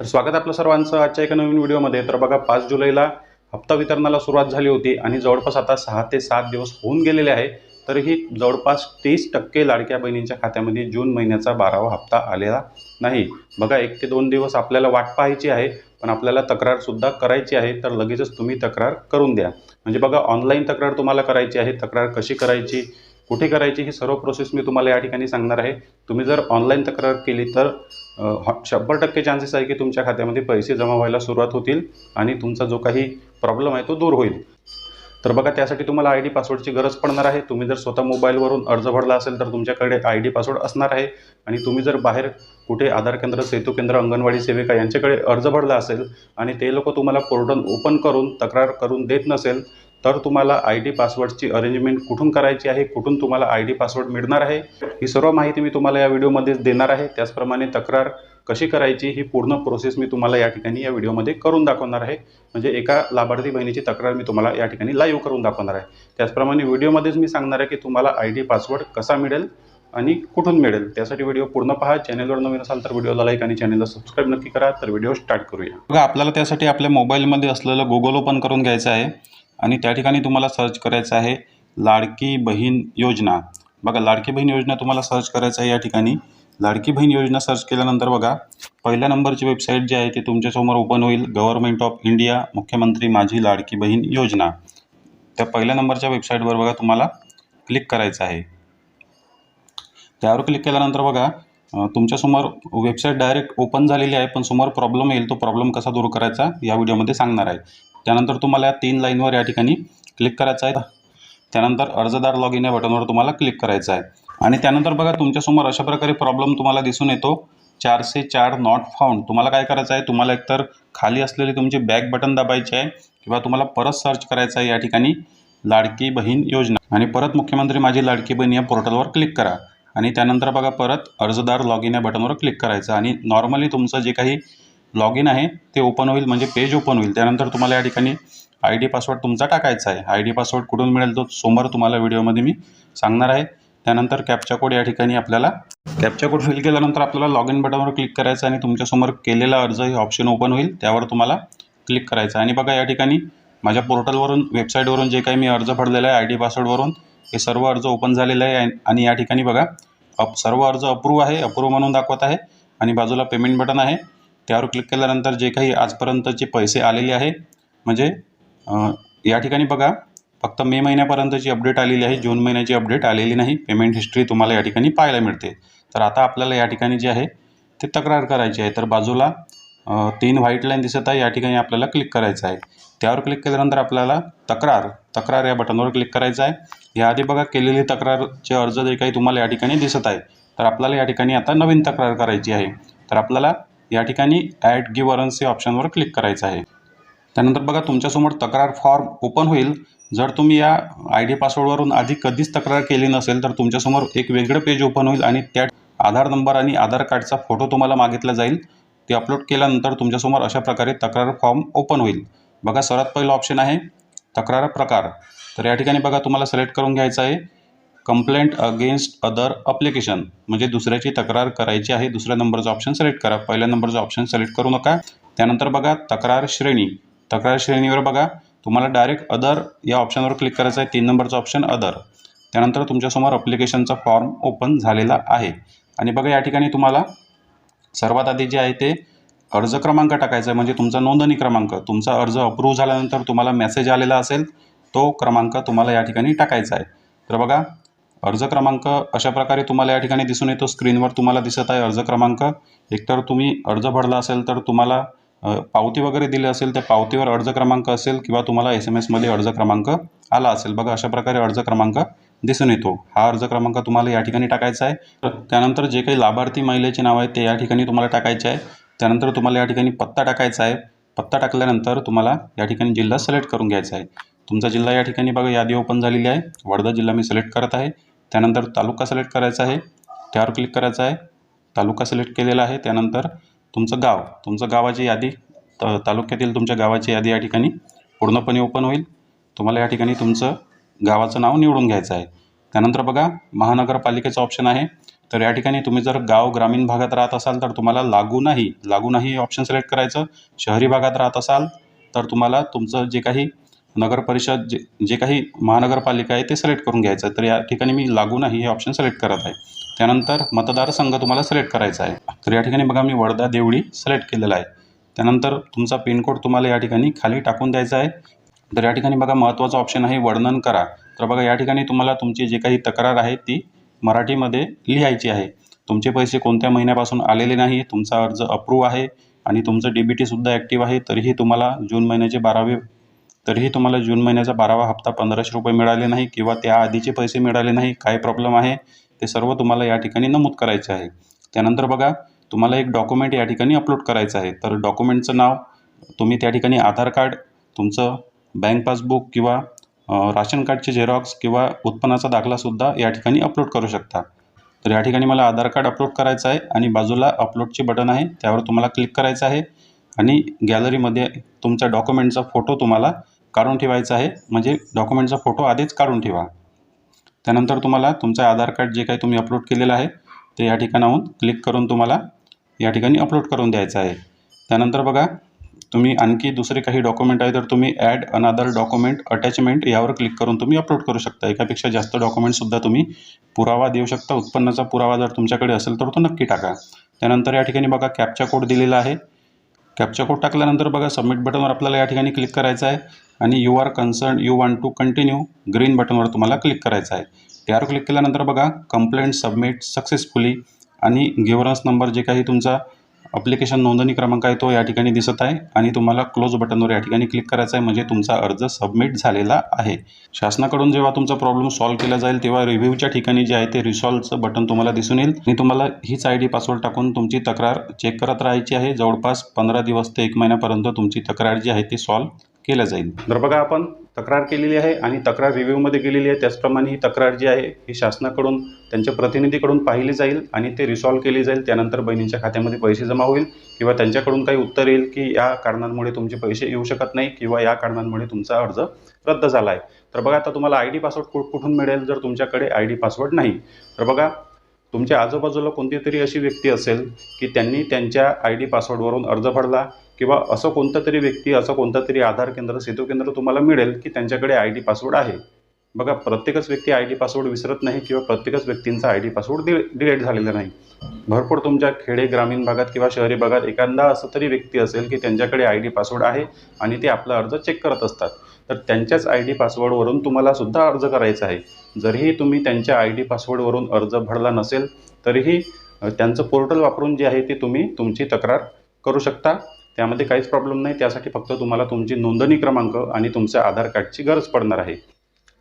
तर स्वागत आपलं सर्वांचं आजच्या एका नवीन व्हिडिओमध्ये. तर बघा पाच जुलैला हप्ता वितरणाला सुरुवात झाली होती आणि जवळपास आता सहा ते सात दिवस होऊन गेलेले आहे. तरीही जवळपास तीस टक्के लाडक्या बहिणींच्या खात्यामध्ये जून महिन्याचा बारावा हप्ता आलेला नाही. बघा एक ते दोन दिवस आपल्याला वाट पाहायची आहे पण आपल्याला तक्रारसुद्धा करायची आहे तर लगेचच तुम्ही तक्रार करून द्या. म्हणजे बघा ऑनलाईन तक्रार तुम्हाला करायची आहे तक्रार कशी करायची कुठे करायची ही सर्व प्रोसेस मी तुम्हाला या ठिकाणी सांगणार आहे. तुम्ही जर ऑनलाईन तक्रार केली तर शंभर टक्के चान्सेस आहे की तुमच्या खात्यामध्ये पैसे जमा व्हायला सुरुवात होतील आणि तुमचा जो काही प्रॉब्लेम आहे तो दूर होईल. तर बघा त्यासाठी तुम्हाला आय डी पासवर्डची गरज पडणार आहे. तुम्ही जर स्वतः मोबाईलवरून अर्ज भरला असेल तर तुमच्याकडे आय डी पासवर्ड असणार आहे. आणि तुम्ही जर बाहेर कुठे आधार केंद्र सेतू केंद्र अंगणवाडी सेविका यांच्याकडे अर्ज भरला असेल आणि ते लोक तुम्हाला पोर्टल ओपन करून तक्रार करून देत नसेल तर तुम्हाला आय डी पासवर्डची अरेंजमेंट कुठून करायची आहे कुठून तुम्हाला आय डी पासवर्ड मिळणार आहे ही सर्व माहिती मी तुम्हाला या व्हिडिओमध्ये देणार आहे. त्याचप्रमाणे तक्रार कशी करायची ही पूर्ण प्रोसेस मी तुम्हाला या ठिकाणी या व्हिडिओमध्ये करून दाखवणार आहे. म्हणजे एका लाभार्थी बहिणीची तक्रार मी तुम्हाला या ठिकाणी लाईव्ह करून दाखवणार आहे. त्याचप्रमाणे व्हिडिओमध्येच मी सांगणार आहे की तुम्हाला आय डी पासवर्ड कसा मिळेल आणि कुठून मिळेल. त्यासाठी व्हिडिओ पूर्ण पहा. चॅनलवर नवीन असाल तर व्हिडिओला लाईक आणि चॅनलला सबस्क्राईब नक्की करा. तर व्हिडिओ स्टार्ट करूया. बघा आपल्याला त्यासाठी आपल्या मोबाईलमध्ये असलेलं गुगल ओपन करून घ्यायचं आहे. आणि त्या ठिकाणी तुम्हाला सर्च करायचं आहे लाडकी बहीण योजना. बघा लाडकी बहीण योजना तुम्हाला सर्च करायचं आहे या ठिकाणी. लाडकी बहीण योजना सर्च केल्यानंतर बघा पहिल्या नंबरची वेबसाईट जी आहे ती तुमच्यासमोर ओपन होईल. गव्हर्नमेंट ऑफ इंडिया मुख्यमंत्री माझी लाडकी बहीण योजना. त्या पहिल्या नंबरच्या वेबसाईटवर बघा तुम्हाला क्लिक करायचं आहे. त्यावर क्लिक केल्यानंतर बघा तुमच्यासमोर वेबसाईट डायरेक्ट ओपन झालेली आहे पण समोर प्रॉब्लेम येईल. तो प्रॉब्लेम कसा दूर करायचा या व्हिडिओमध्ये सांगणार आहे. त्यानंतर तुम्हाला या तीन लाईनवर या ठिकाणी क्लिक करायचं आहे. त्यानंतर अर्जदार लॉग इन या बटनवर तुम्हाला क्लिक करायचं आहे. आणि त्यानंतर बघा तुमच्यासमोर अशा प्रकारे प्रॉब्लेम तुम्हाला दिसून येतो. चारशे चार नॉट फाउंड तुम्हाला काय करायचं आहे? तुम्हाला एकतर खाली असलेली तुमची बॅक बटन दाबायची आहे किंवा तुम्हाला परत सर्च करायचं आहे या ठिकाणी लाडकी बहीण योजना. आणि परत मुख्यमंत्री माझी लाडकी बहीण या पोर्टलवर क्लिक करा. आणि त्यानंतर बघा परत अर्जदार लॉग इन या बटनवर क्लिक करायचं. आणि नॉर्मली तुमचं जे काही लॉग इन आहे ते ओपन होईल म्हणजे पेज ओपन होईल. त्यानंतर तुम्हाला या ठिकाणी आय डी पासवर्ड तुमचा टाकायचा आहे. आय डी पासवर्ड कुठून मिळेल तो समोर तुम्हाला व्हिडिओमध्ये मी सांगणार आहे. त्यानंतर कॅपचा कोड या ठिकाणी आपल्याला कॅपचा कोड फिल केल्यानंतर आपल्याला लॉग इन बटनवर क्लिक करायचं आणि तुमच्यासमोर केलेला अर्ज हे ऑप्शन ओपन होईल. त्यावर तुम्हाला क्लिक करायचं आणि बघा या ठिकाणी माझ्या पोर्टलवरून वेबसाईटवरून जे काही मी अर्ज भरलेला आहे आय डी पासवर्डवरून हे सर्व अर्ज ओपन झालेलं आहे. आणि या ठिकाणी बघा अप सर्व अर्ज अप्रूव्ह आहे. अप्रूव्ह म्हणून दाखवत आहे. आणि बाजूला पेमेंट बटन आहे. त्यावर क्लिक केल्यानंतर जे काही आजपर्यंतचे पैसे आलेले आहे म्हणजे या ठिकाणी बघा फक्त मे महिन्यापर्यंतची अपडेट आलेली आहे जून महिन्याची अपडेट आलेली नाही पेमेंट हिस्ट्री तुम्हाला या ठिकाणी पाहायला मिळते. तर आता आपल्याला या ठिकाणी जे आहे ते तक्रार करायची आहे. तर बाजूला तीन व्हाईट लाईन दिसत आहे या ठिकाणी आपल्याला क्लिक करायचं आहे. त्यावर क्लिक केल्यानंतर आपल्याला तक्रार तक्रार या बटनवर क्लिक करायचं आहे. याआधी बघा केलेली तक्रारचे अर्ज जे काही तुम्हाला या ठिकाणी दिसत आहे तर आपल्याला या ठिकाणी आता नवीन तक्रार करायची आहे. तर आपल्याला या ठिकाणी ॲड गिवरन्स या ऑप्शनवर क्लिक करायचं आहे. त्यानंतर बघा तुमच्यासमोर तक्रार फॉर्म ओपन होईल. जर तुम्ही या आय डी पासवर्डवरून आधी कधीच तक्रार केली नसेल तर तुमच्यासमोर एक वेगळं पेज ओपन होईल आणि त्या आधार नंबर आणि आधार कार्डचा फोटो तुम्हाला मागितला जाईल. ते अपलोड केल्यानंतर तुमच्यासमोर अशा प्रकारे तक्रार फॉर्म ओपन होईल. बघा सर्वात पहिलं ऑप्शन आहे तक्रार प्रकार. तर या ठिकाणी बघा तुम्हाला सिलेक्ट करून घ्यायचं आहे. कंप्लेंट अगेन्स्ट अदर अप्लिकेशन म्हणजे दुसऱ्याची तक्रार करायची आहे दुसऱ्या नंबरचं ऑप्शन सिलेक्ट करा. पहिल्या नंबरचं ऑप्शन सिलेक्ट करू नका. त्यानंतर बघा तक्रार श्रेणी. तक्रार श्रेणीवर बघा तुम्हाला डायरेक्ट अदर या ऑप्शनवर क्लिक करायचं आहे. तीन नंबरचं ऑप्शन अदर त्यानंतर तुमच्यासमोर अप्लिकेशनचा फॉर्म ओपन झालेला आहे. आणि बघा या ठिकाणी तुम्हाला सर्वात आधी जे आहे ते अर्ज क्रमांक टाकायचा आहे. म्हणजे तुमचा नोंदणी क्रमांक. तुमचा अर्ज अप्रूव्ह झाल्यानंतर तुम्हाला मेसेज आलेला असेल तो क्रमांक तुम्हाला या ठिकाणी टाकायचा आहे. तर बघा अर्ज क्रमांक अशा प्रकारे तुम्हाला या ठिकाणी दिसून येतो. स्क्रीनवर तुम्हाला दिसत आहे अर्ज क्रमांक. एकतर तुम्ही अर्ज भरला असेल तर तुम्हाला पावती वगैरे दिली असेल त्या पावतीवर अर्ज क्रमांक असेल किंवा तुम्हाला एस एम एसमध्ये अर्ज क्रमांक आला असेल. बघा अशा प्रकारे अर्ज क्रमांक दिसून येतो. हा अर्ज क्रमांक तुम्हाला या ठिकाणी टाकायचा आहे. तर त्यानंतर जे काही लाभार्थी महिलेचे नाव आहे ते या ठिकाणी तुम्हाला टाकायचे आहे. त्यानंतर तुम्हाला या ठिकाणी पत्ता टाकायचा आहे. पत्ता टाकल्यानंतर तुम्हाला या ठिकाणी जिल्हा सिलेक्ट करून घ्यायचा आहे. तुमचा जिल्हा या ठिकाणी बघा यादी ओपन झालेली आहे. वर्धा जिल्हा मी सिलेक्ट करत आहे. त्यानंतर तालुका सिलेक्ट करायचा आहे त्यावर क्लिक करायचं आहे. तालुका सिलेक्ट केलेला आहे त्यानंतर तुमचं गाव तुमचं गावाची यादी त तालुक्यातील तुमच्या गावाची यादी या ठिकाणी पूर्णपणे ओपन होईल. तुम्हाला या ठिकाणी तुमचं गावाचं नाव निवडून घ्यायचं आहे. त्यानंतर बघा महानगरपालिकेचं ऑप्शन आहे. तर या ठिकाणी तुम्ही जर गाव ग्रामीण भागात राहत असाल तर तुम्हाला लागू नाही लागू नाही ऑप्शन सिलेक्ट करायचं. शहरी भागात राहत असाल तर तुम्हाला तुमचं जे काही नगरपरिषद जे जे काही महानगरपालिका आहे ते सिलेक्ट करून घ्यायचं आहे. तर या ठिकाणी मी लागू नाही हे ऑप्शन सिलेक्ट करत आहे. त्यानंतर मतदारसंघ तुम्हाला सिलेक्ट करायचा आहे. तर या ठिकाणी बघा मी वर्धा देवळी सिलेक्ट केलेला आहे. त्यानंतर तुमचा पिनकोड तुम्हाला या ठिकाणी खाली टाकून द्यायचा आहे. तर या ठिकाणी बघा महत्त्वाचा ऑप्शन आहे वर्णन करा. तर बघा या ठिकाणी तुम्हाला तुमची जी काही तक्रार आहे ती मराठीमध्ये लिहायची आहे. तुमचे पैसे कोणत्या महिन्यापासून आलेले नाही तुमचा अर्ज अप्रूव्ह आहे आणि तुमचं डी बी टीसुद्धा ॲक्टिव्ह आहे तरीही तुम्हाला जून महिन्याचे बारावे तरीही तुम्हाला जून महिन्याचा बारावा हप्ता पंधराशे रुपये मिळाले नाही किंवा त्या आधीचे पैसे मिळाले नाही काय प्रॉब्लेम आहे ते सर्व तुम्हाला या ठिकाणी नमूद करायचे आहे. त्यानंतर बघा तुम्हाला एक डॉक्युमेंट या ठिकाणी अपलोड करायचं आहे. तर डॉक्युमेंटचं नाव तुम्ही त्या ठिकाणी आधार कार्ड तुमचं बँक पासबुक किंवा राशन कार्डचे झेरॉक्स किंवा उत्पन्नाचा दाखलासुद्धा या ठिकाणी अपलोड करू शकता. तर या ठिकाणी मला आधार कार्ड अपलोड करायचं आहे आणि बाजूला अपलोडचे बटन आहे त्यावर तुम्हाला क्लिक करायचं आहे आणि गॅलरीमध्ये तुमच्या डॉक्युमेंटचा फोटो तुम्हाला काढून ठेवायचं आहे. म्हणजे डॉक्युमेंटचा फोटो आधीच काढून ठेवा. त्यानंतर तुम्हाला तुमचं आधार कार्ड जे काही तुम्ही अपलोड केलेलं आहे ते या ठिकाणाहून क्लिक करून तुम्हाला या ठिकाणी अपलोड करून द्यायचं आहे. त्यानंतर बघा तुम्ही आणखी दुसरे काही डॉक्युमेंट आहे तर तुम्ही ॲड अनादर डॉक्युमेंट अटॅचमेंट यावर क्लिक करून तुम्ही अपलोड करू शकता. एकापेक्षा जास्त डॉक्युमेंटसुद्धा तुम्ही पुरावा देऊ शकता. उत्पन्नाचा पुरावा जर तुमच्याकडे असेल तर तो नक्की टाका. त्यानंतर या ठिकाणी बघा कॅपचा कोड दिलेला आहे. कॅपचा कोड टाकल्यानंतर बघा सबमिट बटनवर आपल्याला या ठिकाणी क्लिक करायचं आहे. आणि you are concern you want to continue green बटनवर तुम्हाला क्लिक करायचं आहे. त्यावर क्लिक केल्यानंतर बघा कंप्लेंट सबमिट सक्सेसफुली आणि गिव्हरन्स नंबर जे काही तुमचा अप्लिकेशन नोंदणी क्रमांक आहे तो या ठिकाणी दिसत आहे आणि तुम्हाला क्लोज बटनवर या ठिकाणी क्लिक करायचं आहे म्हणजे तुमचा अर्ज सबमिट झालेला आहे. शासनाकडून जेव्हा तुमचा प्रॉब्लेम सॉल्व्ह केला जाईल तेव्हा रिव्ह्यूच्या ठिकाणी जे आहे ते रिसॉल्वचं बटन तुम्हाला दिसून येईल. आणि तुम्हाला हीच आय डी पासवर्ड टाकून तुमची तक्रार चेक करत राहायची आहे. जवळपास पंधरा दिवस ते एक महिन्यापर्यंत तुमची तक्रार जी आहे ती सॉल्व्ह केलं जाईल. तर बघा आपण तक्रार केलेली आहे आणि तक्रार रिव्ह्यूमध्ये गेलेली आहे. त्याचप्रमाणे ही तक्रार जी आहे ही शासनाकडून त्यांच्या प्रतिनिधीकडून पाहिली जाईल आणि ते रिसॉल्व्ह केली जाईल. त्यानंतर बहिणींच्या खात्यामध्ये पैसे जमा होईल किंवा त्यांच्याकडून काही उत्तर येईल की या कारणांमुळे तुमचे पैसे येऊ शकत नाही किंवा या कारणांमुळे तुमचा अर्ज रद्द झाला आहे तर बघा आता तुम्हाला आय डी पासवर्ड कुठून मिळेल जर तुमच्याकडे आय डी पासवर्ड नाही? तर बघा तुमच्या आजूबाजूला कोणती तरी अशी व्यक्ती असेल की त्यांनी त्यांच्या आय डी पासवर्डवरून अर्ज भरला किंवा असं कोणतं तरी व्यक्ती असं कोणतं तरी आधार केंद्र सेतू केंद्र तुम्हाला मिळेल की त्यांच्याकडे आय डी पासवर्ड आहे. बघा प्रत्येकच व्यक्ती आय डी पासवर्ड विसरत नाही किंवा प्रत्येकच व्यक्तींचा आय डी पासवर्ड डि डिलीट झालेला नाही. भरपूर तुमच्या खेडे ग्रामीण भागात किंवा शहरी भागात एखादा असं तरी व्यक्ती असेल की त्यांच्याकडे आय डी पासवर्ड आहे आणि ते आपला अर्ज चेक करत असतात. तर त्यांच्याच आय डी पासवर्डवरून तुम्हाला सुद्धा अर्ज करायचा आहे. जरीही तुम्ही त्यांच्या आय डी पासवर्डवरून अर्ज भरला नसेल तरीही त्यांचं पोर्टल वापरून जे आहे ते तुम्ही तुमची तक्रार करू शकता. त्यामध्ये काहीच प्रॉब्लेम नाही. त्यासाठी फक्त तुम्हाला तुमची नोंदणी क्रमांक आणि तुमच्या आधार कार्डची गरज पडणार आहे.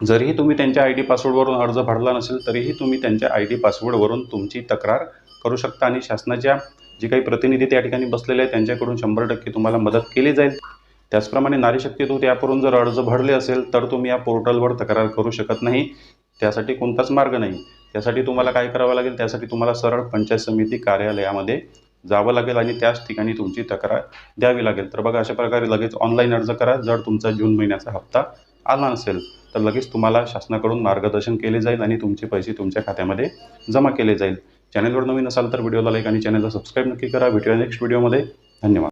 जरीही तुम्ही त्यांच्या आय डी पासवर्डवरून अर्ज भरला नसेल तरीही तुम्ही त्यांच्या आय डी पासवर्डवरून तुमची तक्रार करू शकता आणि शासनाच्या जे काही प्रतिनिधी त्या ठिकाणी बसलेले आहेत त्यांच्याकडून शंभर टक्के तुम्हाला मदत केली जाईल. त्याचप्रमाणे नारी शक्ती त्यावरून जर अर्ज भरले असेल तर तुम्ही या पोर्टलवर तक्रार करू शकत नाही. त्यासाठी कोणताच मार्ग नाही. त्यासाठी तुम्हाला काय करावं लागेल? त्यासाठी तुम्हाला सरळ पंचायत समिती कार्यालयामध्ये जावं लागेल आणि त्याच ठिकाणी तुमची तक्रार द्यावी लागेल. तर बघा अशा प्रकारे लगेच ऑनलाईन अर्ज करा. जर तुमचा जून महिन्याचा हप्ता आला नसेल तर लगेच तुम्हाला शासनाकडून मार्गदर्शन केले जाईल आणि तुमचे पैसे तुमच्या खात्यामध्ये जमा केले जाईल. चॅनलवर नवीन असाल तर व्हिडिओला लाईक आणि चॅनलला सबस्क्राईब नक्की करा. भेटूया नेक्स्ट व्हिडिओमध्ये धन्यवाद.